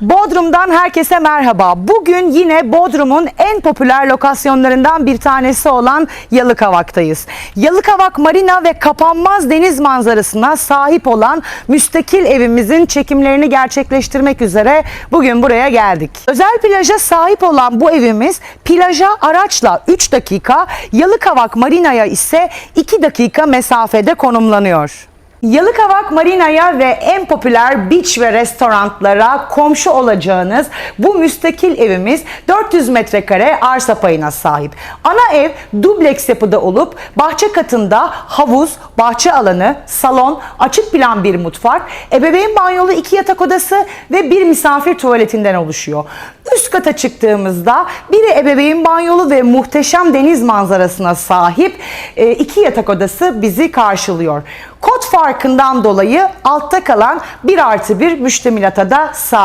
Bodrum'dan herkese merhaba. Bugün yine Bodrum'un en popüler lokasyonlarından bir tanesi olan Yalıkavak'tayız. Yalıkavak Marina ve kapanmaz deniz manzarasına sahip olan müstakil evimizin çekimlerini gerçekleştirmek üzere bugün buraya geldik. Özel plaja sahip olan bu evimiz plaja araçla 3 dakika, Yalıkavak Marina'ya ise 2 dakika mesafede konumlanıyor. Yalıkavak Marina'ya ve en popüler beach ve restoranlara komşu olacağınız bu müstakil evimiz 400 metrekare arsa payına sahip. Ana ev dubleks yapıda olup bahçe katında havuz, bahçe alanı, salon, açık plan bir mutfak, ebeveyn banyolu iki yatak odası ve bir misafir tuvaletinden oluşuyor. Üst kata çıktığımızda biri ebeveyn banyolu ve muhteşem deniz manzarasına sahip e, iki yatak odası bizi karşılıyor. Kod farkından dolayı altta kalan 1 artı 1 müştemilata da sahip.